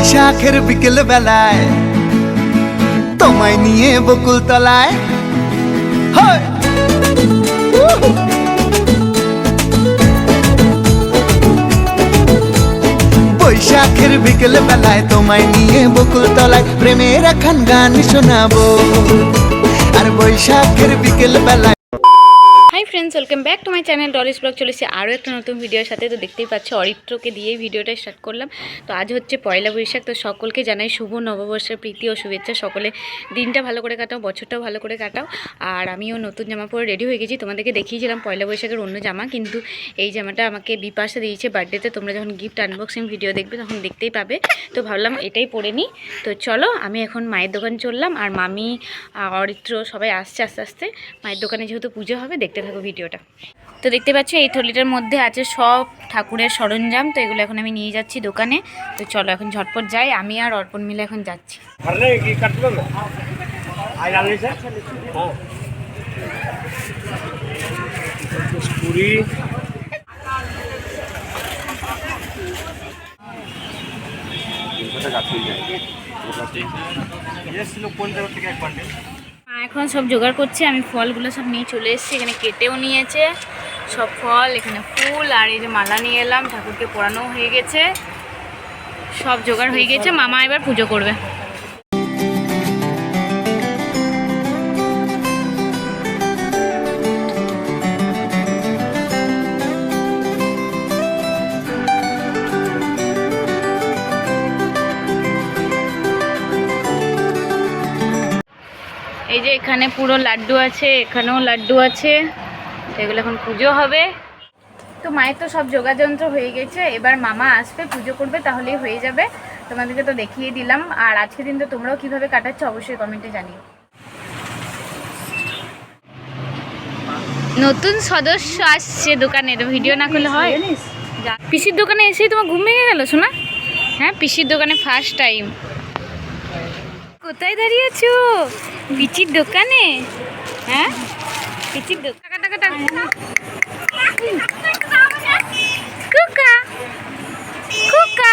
বৈশাখের বিকেল বেলায় তোমায় নিয়ে বকুল তলায় বৈশাখের বিকেল বেলায় তোমায় নিয়ে বকুল তলায় প্রেমের এখন গান শোনাবো। আর বৈশাখের বিকেল বেলায় hi friends welcome back to my channel Dolly's blog চলেছে আরও একটা নতুন ভিডিওর সাথে। তো দেখতেই পাচ্ছ, অরিত্রকে দিয়েই ভিডিওটা স্টার্ট করলাম। তো আজ হচ্ছে পয়লা বৈশাখ, তো সকলকে জানাই শুভ নববর্ষের প্রীতি ও শুভেচ্ছা। সকলে দিনটা ভালো করে কাটাও, বছরটাও ভালো করে কাটাও। আর আমিও নতুন জামা পরে রেডি হয়ে গেছি। তোমাদেরকে দেখিয়েছিলাম পয়লা বৈশাখের অন্য জামা, কিন্তু এই জামাটা আমাকে বিপাশা দিয়েছে বার্থডেতে তোমরা যখন গিফট আনবক্সিং ভিডিও দেখবে, তখন দেখতেই পাবে। তো ভাবলাম এটাই পরে নিই। তো চলো, আমি এখন মায়ের দোকান চললাম। আর মামি অরিত্র সবাই আসছে আস্তে আস্তে। মায়ের দোকানে যেহেতু পুজো হবে, দেখতে দেখতে থাকো ভিডিওটা। তো দেখতে পাচ্ছ এই থলিটার মধ্যে আছে সব ঠাকুরের সরঞ্জাম। তো এগুলো এখন আমি নিয়ে যাচ্ছি দোকানে। তো চলো এখন ঝটপট যাই। আমি আর অর্পণ মিলে এখন যাচ্ছি। কোন জায়গা থেকে এক পান্ডে এখন সব জোগাড় করছি, আমি ফলগুলো সব নিয়ে চলে এসেছি, এখানে কেটেও নিয়েছে, সব ফল, এখানে ফুল আর এই যে মালা নিয়ে এলাম, ঠাকুরকে পড়ানো হয়ে গেছে, সব জোগাড় হয়ে গেছে, মামা এবার পুজো করবে। এখানে পুরো লাড্ডু আছে এখানেও লাড্ডু আছে। এগুলো এখন পুজো হবে। তো মায়ের তো সব যোগাযন্ত্র হয়ে গেছে এবার মামা আসবে পুজো করবে তাহলেই হয়ে যাবে। তোমাদেরকে তো দেখিয়ে দিলাম। আর আজকে দিন তো তোমরাও কীভাবে কাটাচ্ছ অবশ্যই কমেন্টে জানিও। নতুন সদস্য আসছে দোকানের ভিডিও না করলে হয়। পিসির দোকানে এসেই তোমার ঘুম ভেঙে গেল শোনা? হ্যাঁ পিসির দোকানে ফার্স্ট টাইম কোথায় দাঁড়িয়ে আছো পিচির দোকানে? হ্যাঁ? পিচির দোকান। টাকা কুকা কুকা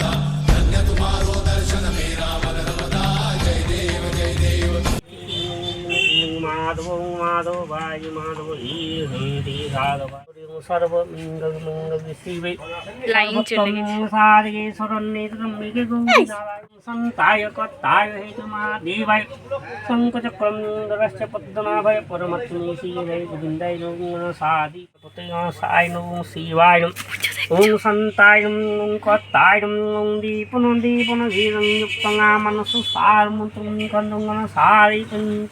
মাধব মাধবায় মাধব হন্তি সাধবাং সর্বমঙ্গল মঙ্গল শিবে লাইন চলে গেছে সারগে শরণ্যে ত্রম্বিকে গোবিন্দায় সন্তায় কর্তায় হেতু মহাদেবায় শঙ্কচক্রম দরশ্য পদ্মনাভায় পরমাত্মে শিবে গোবিন্দায় রঘুন সাদি পতে সায় নম শিবায় ওং সন্তায় ওং কর্তায় ওং দীপন দীপন ধীরং যুক্তং মানস সার মুতুং খন্দং সারি পঞ্চ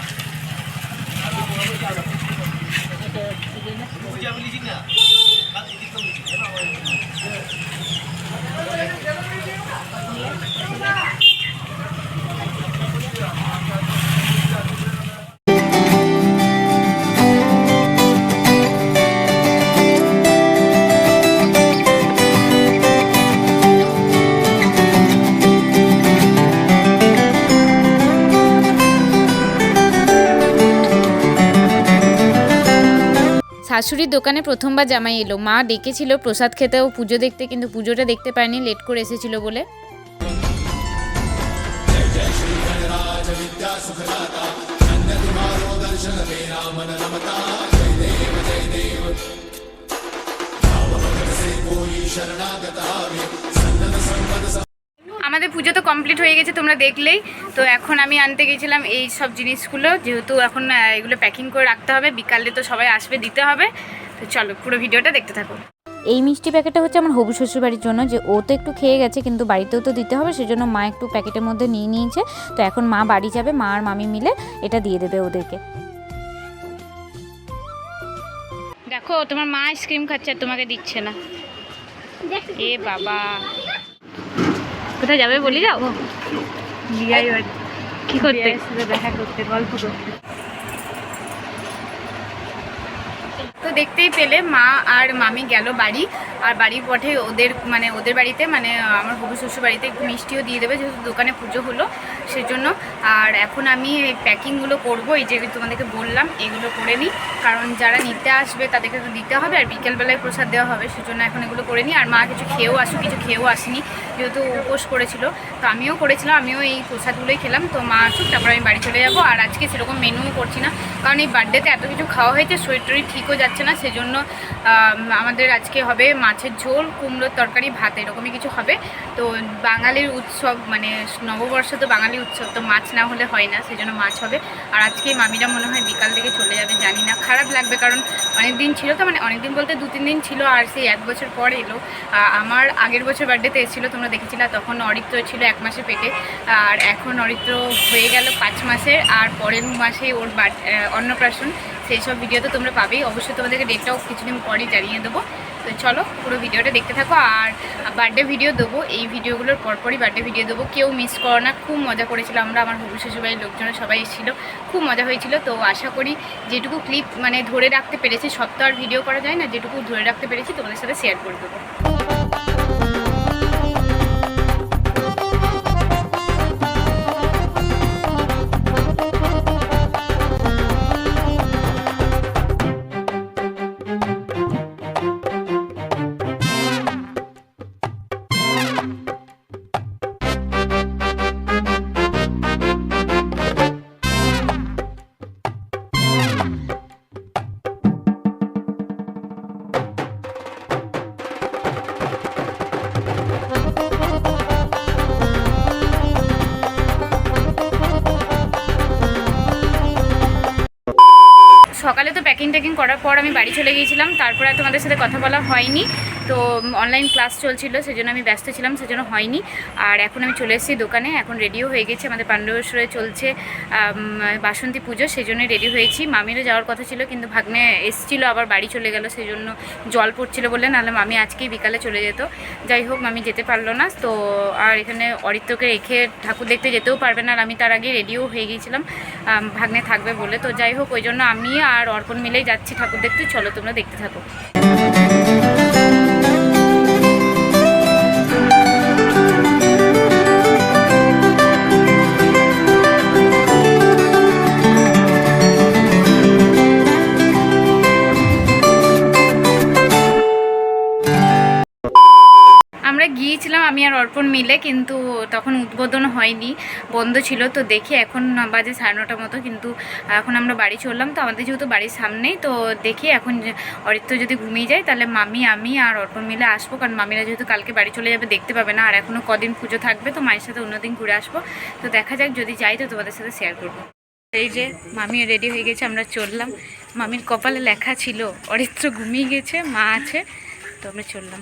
শাশুড়ির দোকানে প্রথমবার জামাই এলো। মা ডেকেছিল, প্রসাদ খেতে ও পুজো দেখতে, কিন্তু পুজোটা দেখতে পায়নি লেট করে এসেছিল বলে। আমাদের পুজো তো কমপ্লিট হয়ে গেছে তোমরা দেখলেই। তো এখন আমি আনতে গেছিলাম এই সব জিনিসগুলো যেহেতু এখন এগুলো প্যাকিং করে রাখতে হবে বিকালে তো সবাই আসবে দিতে হবে। তো চলো পুরো ভিডিওটা দেখতে থাকো। এই মিষ্টি প্যাকেটটা হচ্ছে আমার হবু শ্বশুর বাড়ির জন্য যে ও তো একটু খেয়ে গেছে কিন্তু বাড়িতেও তো দিতে হবে সেজন্য মা একটু প্যাকেটের মধ্যে নিয়ে নিয়েছে। তো এখন মা বাড়ি যাবে মা আর মামি মিলে এটা দিয়ে দেবে ওদেরকে। দেখো তোমার মা আইসক্রিম খাচ্ছে আর তোমাকে দিচ্ছে না। এ বাবা। কোথায় যাবে বলি যাও? বিয়াই কি করতে? দেখা করতে গল্প করতে। তো দেখতেই পেলে মা আর মামি গেল বাড়ি। আর বাড়ির পথে ওদের মানে ওদের বাড়িতে মানে আমার হবু শ্বশুর বাড়িতে একটু মিষ্টিও দিয়ে দেবে, যেহেতু দোকানে পুজো হলো, সেজন্য। আর এখন আমি এই প্যাকিংগুলো করব, এই যে তোমাদেরকে বললাম, এগুলো করে নিই। কারণ যারা নিতে আসবে, তাদেরকে তো দিতে হবে, আর বিকেলবেলায় প্রসাদ দেওয়া হবে, সেজন্য এখন এগুলো করে নিই। আর মা কিছু খেয়েও আসো কিছু খেয়েও আসেনি, যেহেতু উপোস করেছিল, তো আমিও করেছিলাম, আমিও এই প্রসাদগুলোই খেলাম, তো মা আসুক, তারপর আমি বাড়ি চলে যাব। আর আজকে সেরকম মেনুও করছি না, কারণ এই বার্থডেতে এত কিছু খাওয়া হয়েছে শরীর টরীর ঠিকও যাচ্ছে না, সেজন্য আমাদের আজকে হবে মাছের ঝোল, কুমড়োর তরকারি, ভাত, এরকমই কিছু হবে। তো বাঙালির উৎসব মানে নববর্ষ তো বাঙালি উৎসব, তো মাছ না হলে হয় না, সেজন্য মাছ হবে। আর আজকে মামিরা মনে হয় বিকাল থেকে চলে যাবে, জানি না, খারাপ লাগবে কারণ অনেক দিন ছিল তো মানে অনেক দিন বলতে দু, তিন দিন ছিল, আর সেই এক বছর পর এলো। আমার আগের বছর বার্থডেতে এসেছিল, তোমরা দেখেছিলে, তখন অরিত্র ছিল এক মাসে পেটে। আর এখন অরিত্র হয়ে গেল পাঁচ মাসের, আর পরের মাসে ওর অন্নপ্রাশন, সেই সব ভিডিও তো তোমরা পাবেই। অবশ্যই তোমাদেরকে ডেটটাও কিছুদিন পরেই জানিয়ে দেবো। তো চলো পুরো ভিডিওটা দেখতে থাকো, আর বার্থডে ভিডিও দেবো। এই ভিডিওগুলোর পরপরই বার্থডে ভিডিও দেবো। কেউ মিস করো না, খুব মজা করেছিল আমরা, আমার হবু শ্বশুরবাড়ির লোকজনের সবাই এসেছিল, খুব মজা হয়েছিল। তো আশা করি যেটুকু ক্লিপ মানে ধরে রাখতে পেরেছি, সব তো আর ভিডিও করা যায় না, যেটুকু ধরে রাখতে পেরেছি তোমাদের সাথে শেয়ার করে দেবো। সকালে তো প্যাকিং ট্যাকিং করার পর আমি বাড়ি চলে গিয়েছিলাম। তারপরে তোমাদের সাথে কথা বলা হয়নি। তো অনলাইন ক্লাস চলছিল, সেজন্য আমি ব্যস্ত ছিলাম, সেজন্য হয়নি। আর এখন আমি চলে এসেছি দোকানে, এখন রেডিও হয়ে গেছে, আমাদের পাণ্ডবেশ্বরে চলছে বাসন্তী পুজো সেই জন্যই রেডি হয়েছি। মামিরও যাওয়ার কথা ছিল, কিন্তু ভাগ্নে এসছিল, আবার বাড়ি চলে গেল সেই জন্য জল পড়ছিল বলে, নাহলে মামি আজকেই বিকালে চলে যেত। যাই হোক, মামি যেতে পারল না, তো আর এখানে অরিত্রকে রেখে ঠাকুর দেখতে যেতেও পারবে না, আর আমি তার আগে রেডিও হয়ে গিয়েছিলাম। ভাগ্নে থাকবে বলে, তো যাই হোক, ওই জন্য আমি আর অর্পণ মিলেই যাচ্ছি ঠাকুর দেখতে। চলো, তোমরা দেখতে থাকো। অর্পণ মিলে, কিন্তু তখন উদ্বোধন হয়নি, বন্ধ ছিল। তো দেখি এখন বাজে সাড়ে নটার মতো, কিন্তু এখন আমরা বাড়ি চললাম। তো আমাদের যেহেতু বাড়ির সামনেই, তো দেখি এখন অরিত্র যদি ঘুমিয়ে যায়, তাহলে মামি, আমি আর অর্পণ মিলে আসব। কারণ মামিরা যেহেতু কালকে বাড়ি চলে যাবে, দেখতে পাবে না। আর এখনও কদিন পুজো থাকবে, তো মায়ের সাথে অন্যদিন ঘুরে আসব। তো দেখা যাক, যদি যাই, তো তোমাদের সাথে শেয়ার করব। এই যে, মামি রেডি হয়ে গেছে, আমরা চললাম। মামির কপালে লেখা ছিল, অরিত্র ঘুমিয়ে গেছে, মা আছে। তো আমরা চললাম।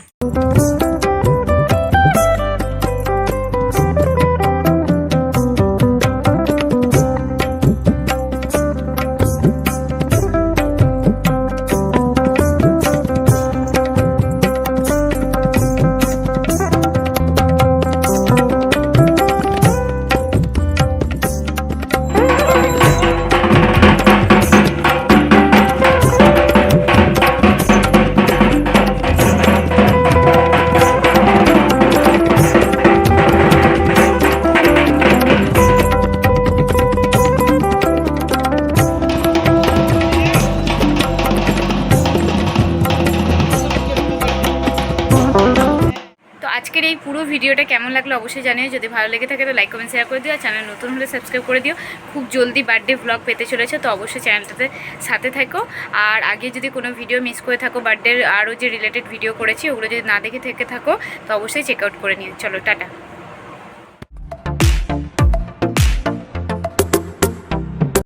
ভিডিওটা কেমন লাগল অবশ্যই জানিও। যদি ভালো লেগে থাকে তো লাইক কমেন্ট শেয়ার করে দিও। আর চ্যানেল নতুন হলে সাবস্ক্রাইব করে দিও। খুব জলদি বার্থডে ব্লগ পেতে চলেছে তো অবশ্যই চ্যানেলটাতে সাথে থাকো। আর আগে যদি কোনো ভিডিও মিস করে থাকো বার্থডের আরও যে রিলেটেড ভিডিও করেছি, ওগুলো যদি না দেখে থেকে থাকো, তো অবশ্যই চেক আউট করে নিও। চলো, টাটা।